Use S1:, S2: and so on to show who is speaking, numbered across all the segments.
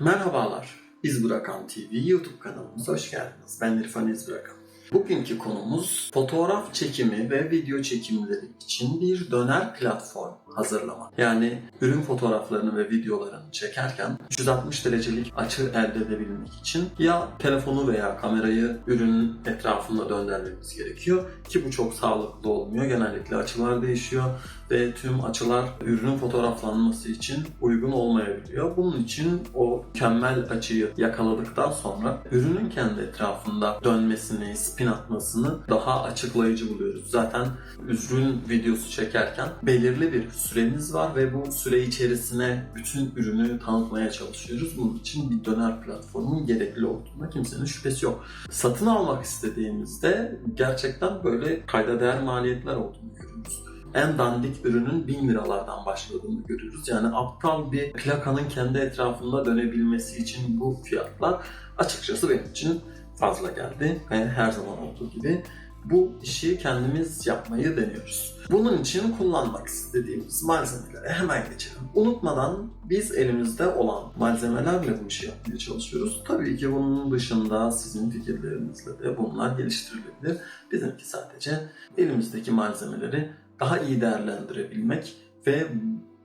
S1: Merhabalar, İz Bırakan TV YouTube kanalımıza hoş geldiniz. Ben İrfan İz Bırakan. Bugünkü konumuz fotoğraf çekimi ve video çekimleri için bir döner platform hazırlamak. Yani ürün fotoğraflarını ve videolarını çekerken 360 derecelik açı elde edebilmek için ya telefonu veya kamerayı ürünün etrafında döndürmemiz gerekiyor ki bu çok sağlıklı olmuyor. Genellikle açılar değişiyor ve tüm açılar ürünün fotoğraflanması için uygun olmayabiliyor. Bunun için o mükemmel açıyı yakaladıktan sonra ürünün kendi etrafında dönmesini, spin atmasını daha açıklayıcı buluyoruz. Zaten ürün videosu çekerken belirli bir süremiz var ve bu süre içerisine bütün ürünü tanıtmaya çalışıyoruz. Bunun için bir döner platformun gerekli olduğuna kimsenin şüphesi yok. Satın almak istediğimizde gerçekten böyle kayda değer maliyetler olduğunu görüyoruz en dandik ürünün 1000 liralardan başladığını görüyoruz. Yani aptal bir plakanın kendi etrafında dönebilmesi için bu fiyatlar açıkçası benim için fazla geldi. Ve her zaman olduğu gibi bu işi kendimiz yapmayı deniyoruz. Bunun için kullanmak istediğimiz malzemelere hemen geçelim. Unutmadan biz elimizde olan malzemelerle bu işi yapmaya çalışıyoruz. Tabii ki bunun dışında sizin fikirlerinizle de bunlar geliştirilebilir. Bizimki sadece elimizdeki malzemeleri daha iyi değerlendirebilmek ve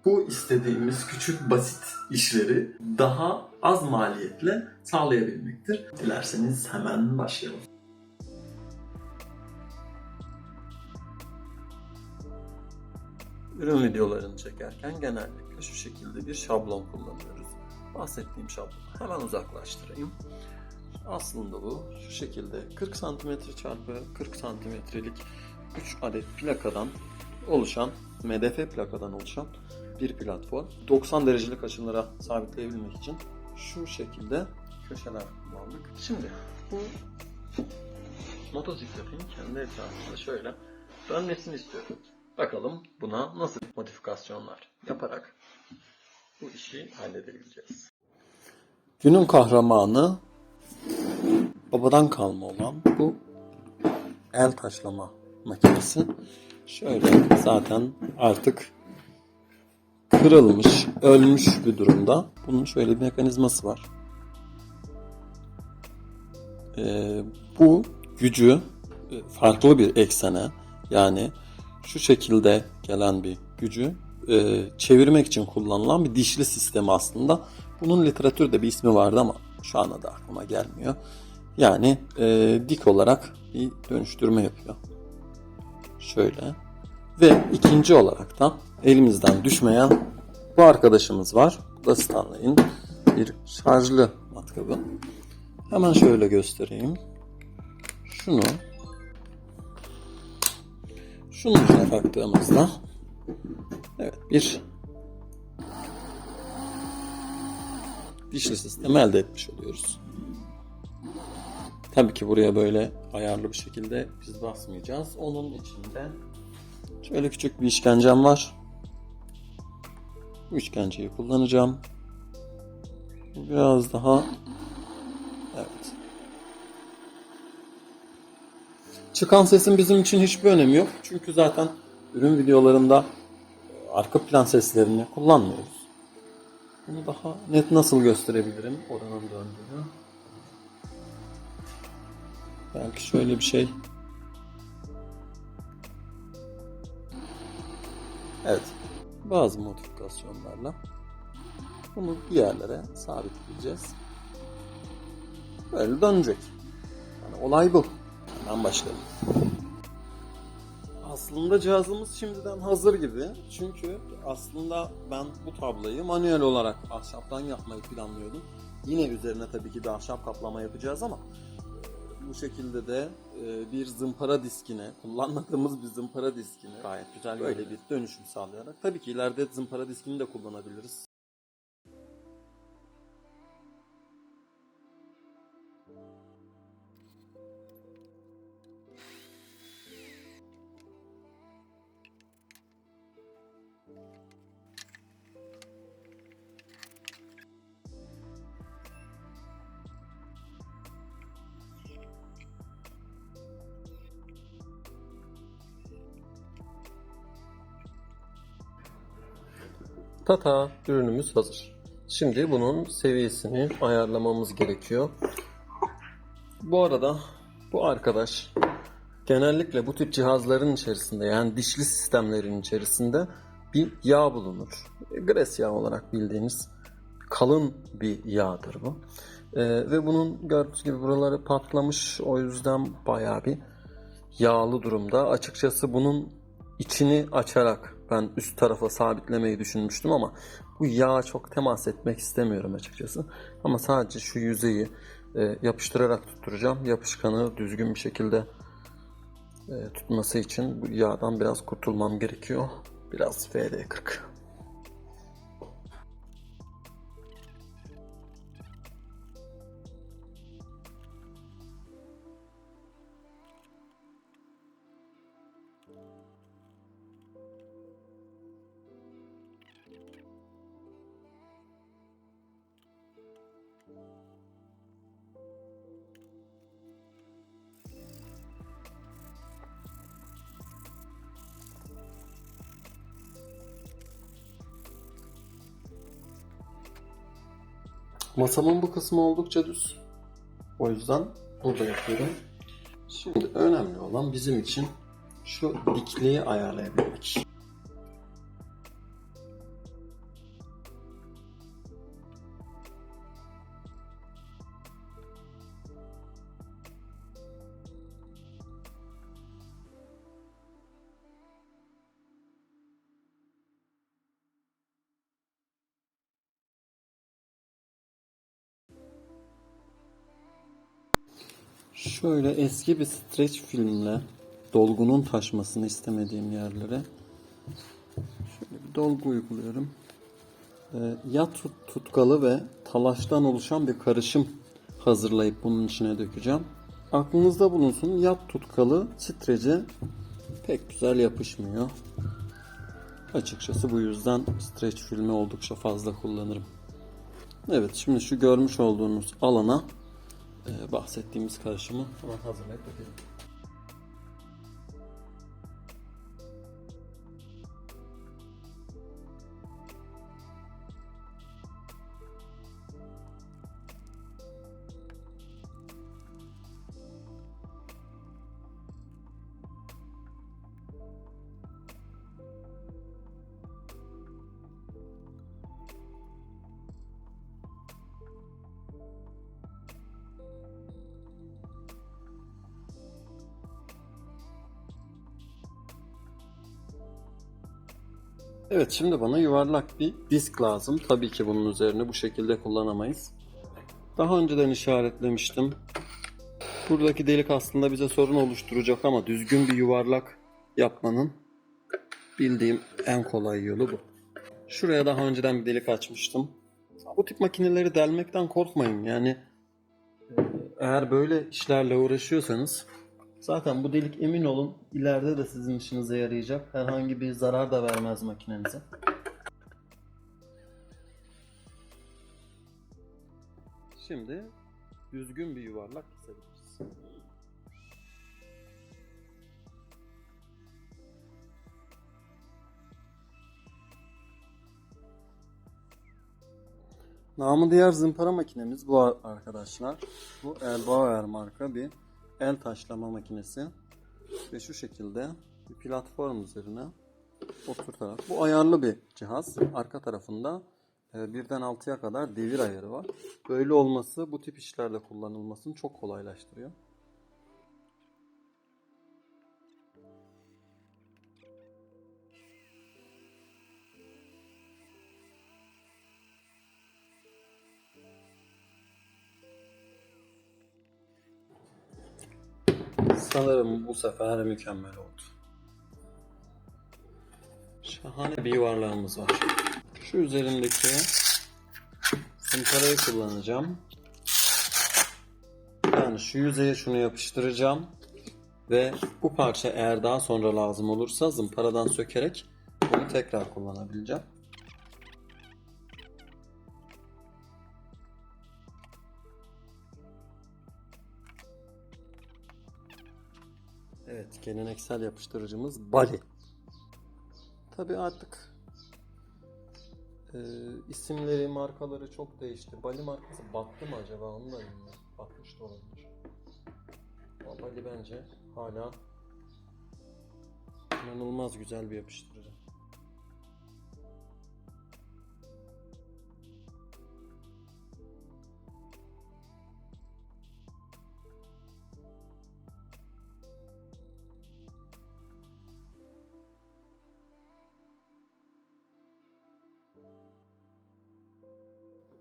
S1: bu istediğimiz küçük basit işleri daha az maliyetle sağlayabilmektir. Dilerseniz hemen başlayalım. Ürün videolarını çekerken genellikle şu şekilde bir şablon kullanıyoruz. Bahsettiğim şablonu hemen uzaklaştırayım. Aslında bu şu şekilde 40 cm çarpı 40 santimetrelik 3 adet plakadan oluşan, MDF plakadan oluşan bir platform. 90 derecelik açılara sabitleyebilmek için şu şekilde köşeler kullandık. Şimdi bu motosikletin kendi etrafında şöyle dönmesini istiyorum. Bakalım buna nasıl modifikasyonlar yaparak bu işi halledebileceğiz. Günün kahramanı babadan kalma olan bu el taşlama makinesi. Şöyle zaten artık kırılmış, ölmüş bir durumda. Bunun şöyle bir mekanizması var. Ee, bu gücü e, farklı bir eksene yani şu şekilde gelen bir gücü e, çevirmek için kullanılan bir dişli sistem aslında. Bunun literatürde bir ismi vardı ama şu anda da aklıma gelmiyor. Yani e, dik olarak bir dönüştürme yapıyor. Şöyle. Ve ikinci olarak da elimizden düşmeyen bu arkadaşımız var. Bu da Stanley'in bir şarjlı matkabı. Hemen şöyle göstereyim. Şunu şunun ucuna taktığımızda evet bir dişli sistemi elde etmiş oluyoruz. Tabii ki buraya böyle ayarlı bir şekilde biz basmayacağız. Onun içinde şöyle küçük bir işkencem var. Bu işkenceyi kullanacağım. Biraz daha evet. Çıkan sesin bizim için hiçbir önemi yok. Çünkü zaten ürün videolarında arka plan seslerini kullanmıyoruz. Bunu daha net nasıl gösterebilirim oranın döndüğünü? Belki şöyle bir şey. Evet. Bazı modifikasyonlarla bunu bir yerlere sabitleyeceğiz. Böyle dönecek. Yani olay bu. Hemen başlayalım. Aslında cihazımız şimdiden hazır gibi. Çünkü aslında ben bu tablayı manuel olarak ahşaptan yapmayı planlıyordum. Yine üzerine tabii ki bir ahşap kaplama yapacağız ama bu şekilde de e, bir zımpara diskine, kullanmadığımız bir zımpara diskine gayet güzel böyle bir dönüşüm sağlayarak. Tabii ki ileride zımpara diskini de kullanabiliriz. Tata ürünümüz hazır. Şimdi bunun seviyesini ayarlamamız gerekiyor. Bu arada bu arkadaş genellikle bu tip cihazların içerisinde yani dişli sistemlerin içerisinde bir yağ bulunur. Gres yağı olarak bildiğiniz kalın bir yağdır bu. Ee, ve bunun gördüğünüz gibi buraları patlamış o yüzden bayağı bir yağlı durumda. Açıkçası bunun içini açarak ben üst tarafa sabitlemeyi düşünmüştüm ama bu yağa çok temas etmek istemiyorum açıkçası. Ama sadece şu yüzeyi e, yapıştırarak tutturacağım. Yapışkanı düzgün bir şekilde e, tutması için bu yağdan biraz kurtulmam gerekiyor. Biraz FD40. Masamın bu kısmı oldukça düz. O yüzden burada yapıyorum. Şimdi önemli olan bizim için şu dikliği ayarlayabilmek. Şöyle eski bir streç filmle dolgunun taşmasını istemediğim yerlere şöyle bir dolgu uyguluyorum. Ee, ya tut, tutkalı ve talaştan oluşan bir karışım hazırlayıp bunun içine dökeceğim. Aklınızda bulunsun yat tutkalı strece pek güzel yapışmıyor. Açıkçası bu yüzden streç filmi oldukça fazla kullanırım. Evet şimdi şu görmüş olduğunuz alana e, bahsettiğimiz karışımı hemen hazırlayıp dökelim. Evet şimdi bana yuvarlak bir disk lazım. Tabii ki bunun üzerine bu şekilde kullanamayız. Daha önceden işaretlemiştim. Buradaki delik aslında bize sorun oluşturacak ama düzgün bir yuvarlak yapmanın bildiğim en kolay yolu bu. Şuraya daha önceden bir delik açmıştım. Bu tip makineleri delmekten korkmayın. Yani eğer böyle işlerle uğraşıyorsanız Zaten bu delik emin olun ileride de sizin işinize yarayacak. Herhangi bir zarar da vermez makinenize. Şimdi düzgün bir yuvarlak kesebiliriz. Namı diğer zımpara makinemiz bu arkadaşlar. Bu Elbauer marka bir el taşlama makinesi ve şu şekilde bir platform üzerine oturtarak bu ayarlı bir cihaz arka tarafında e, birden 6'ya kadar devir ayarı var. Böyle olması bu tip işlerde kullanılmasını çok kolaylaştırıyor. Sanırım bu sefer mükemmel oldu. Şahane bir yuvarlağımız var. Şu üzerindeki zımparayı kullanacağım. Yani şu yüzeye şunu yapıştıracağım. Ve bu parça eğer daha sonra lazım olursa zımparadan sökerek bunu tekrar kullanabileceğim. Evet, geleneksel yapıştırıcımız Bali. Tabii artık Ee, isimleri, markaları çok değişti. Bali markası battı mı acaba onu da bilmiyorum. Batmış da olabilir. Ama Bali bence hala inanılmaz güzel bir yapıştırıcı.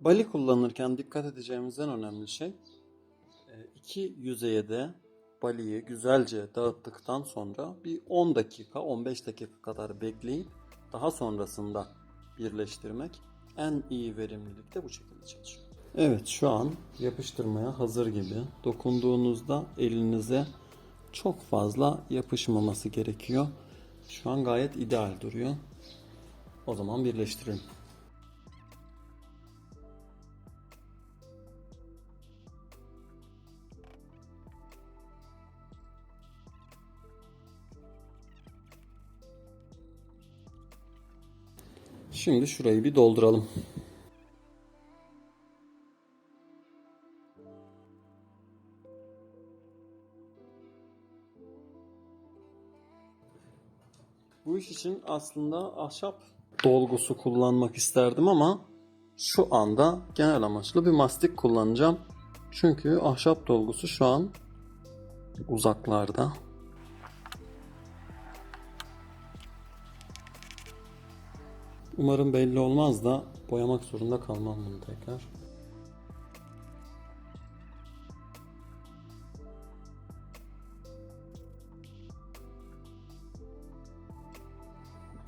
S1: Bali kullanırken dikkat edeceğimiz en önemli şey e, iki yüzeye de baliyi güzelce dağıttıktan sonra bir 10 dakika 15 dakika kadar bekleyip daha sonrasında birleştirmek en iyi verimlilikte bu şekilde çalışıyor. Evet şu an yapıştırmaya hazır gibi. Dokunduğunuzda elinize çok fazla yapışmaması gerekiyor. Şu an gayet ideal duruyor. O zaman birleştirelim. Şimdi şurayı bir dolduralım. Bu iş için aslında ahşap dolgusu kullanmak isterdim ama şu anda genel amaçlı bir mastik kullanacağım. Çünkü ahşap dolgusu şu an uzaklarda. Umarım belli olmaz da boyamak zorunda kalmam bunu tekrar.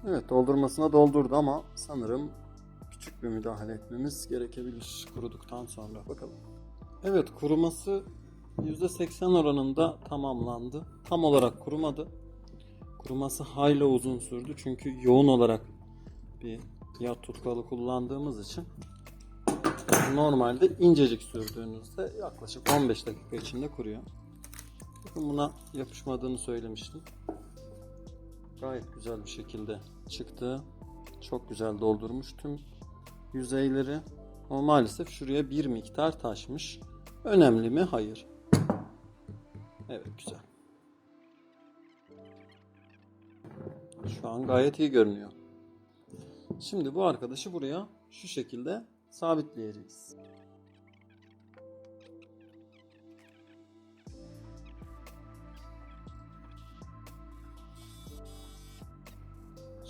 S1: Evet doldurmasına doldurdu ama sanırım küçük bir müdahale etmemiz gerekebilir kuruduktan sonra. Bakalım. Evet kuruması %80 oranında tamamlandı. Tam olarak kurumadı. Kuruması hayli uzun sürdü çünkü yoğun olarak bir yağ tutkalı kullandığımız için normalde incecik sürdüğünüzde yaklaşık 15 dakika içinde kuruyor. Bakın buna yapışmadığını söylemiştim. Gayet güzel bir şekilde çıktı. Çok güzel doldurmuş tüm yüzeyleri. Ama maalesef şuraya bir miktar taşmış. Önemli mi? Hayır. Evet güzel. Şu an gayet iyi görünüyor. Şimdi bu arkadaşı buraya şu şekilde sabitleyeceğiz.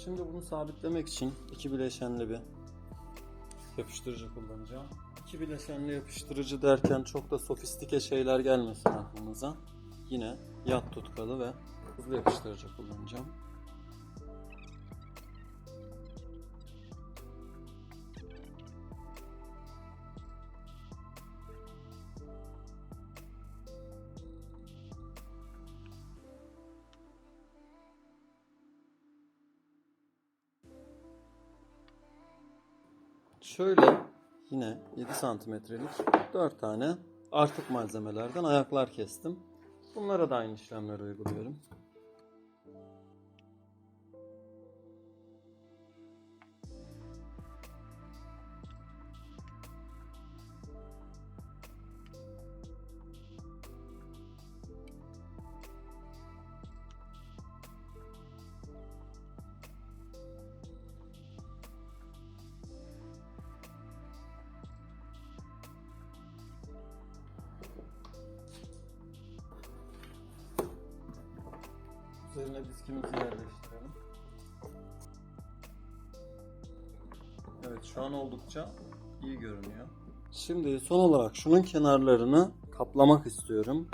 S1: Şimdi bunu sabitlemek için iki bileşenli bir yapıştırıcı kullanacağım. İki bileşenli yapıştırıcı derken çok da sofistike şeyler gelmesin aklınıza. Yine yat tutkalı ve hızlı yapıştırıcı kullanacağım. Şöyle yine 7 santimetrelik 4 tane artık malzemelerden ayaklar kestim. Bunlara da aynı işlemleri uyguluyorum. Yerleştirelim. Evet şu an oldukça iyi görünüyor. Şimdi son olarak şunun kenarlarını kaplamak istiyorum.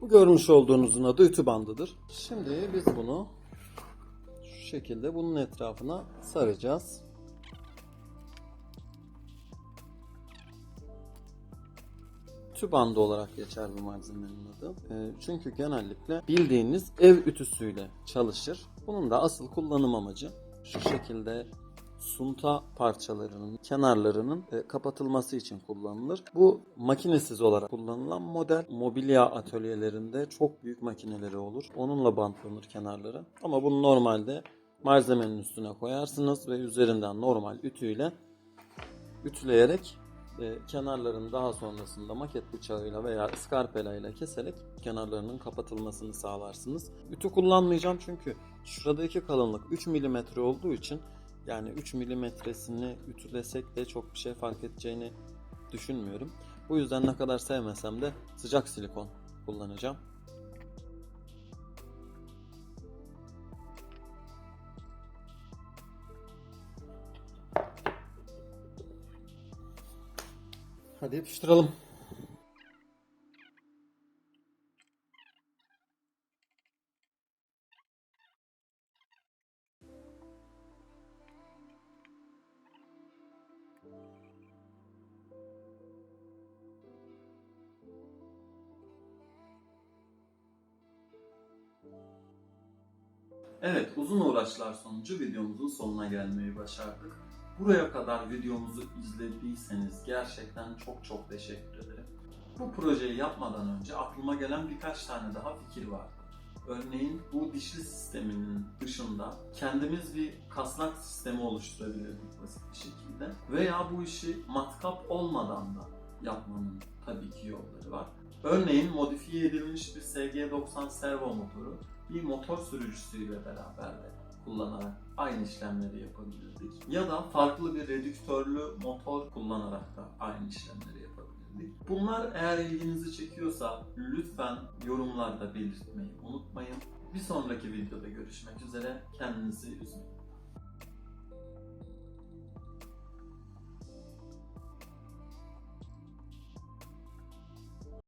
S1: Bu görmüş olduğunuzun adı ütü bandıdır. Şimdi biz bunu şu şekilde bunun etrafına saracağız. Ütü bandı olarak geçer bu malzemenin adı. Ee, çünkü genellikle bildiğiniz ev ütüsüyle çalışır. Bunun da asıl kullanım amacı şu şekilde sunta parçalarının kenarlarının e, kapatılması için kullanılır. Bu makinesiz olarak kullanılan model mobilya atölyelerinde çok büyük makineleri olur. Onunla bantlanır kenarları. Ama bunu normalde malzemenin üstüne koyarsınız ve üzerinden normal ütüyle ütüleyerek e, kenarlarını daha sonrasında maket bıçağıyla veya ıskarpela ile keserek kenarlarının kapatılmasını sağlarsınız. Ütü kullanmayacağım çünkü şuradaki kalınlık 3 mm olduğu için yani 3 milimetresini ütülesek de çok bir şey fark edeceğini düşünmüyorum. Bu yüzden ne kadar sevmesem de sıcak silikon kullanacağım. Hadi yapıştıralım. Evet, uzun uğraşlar sonucu videomuzun sonuna gelmeyi başardık. Buraya kadar videomuzu izlediyseniz gerçekten çok çok teşekkür ederim. Bu projeyi yapmadan önce aklıma gelen birkaç tane daha fikir vardı. Örneğin bu dişli sisteminin dışında kendimiz bir kasnak sistemi oluşturabilirdik basit bir şekilde. Veya bu işi matkap olmadan da yapmanın tabii ki yolları var. Örneğin modifiye edilmiş bir SG90 servo motoru bir motor sürücüsüyle beraber de kullanarak aynı işlemleri yapabilirdik. Ya da farklı bir redüktörlü motor kullanarak da aynı işlemleri yapabilirdik. Bunlar eğer ilginizi çekiyorsa lütfen yorumlarda belirtmeyi unutmayın. Bir sonraki videoda görüşmek üzere. Kendinizi üzmeyin.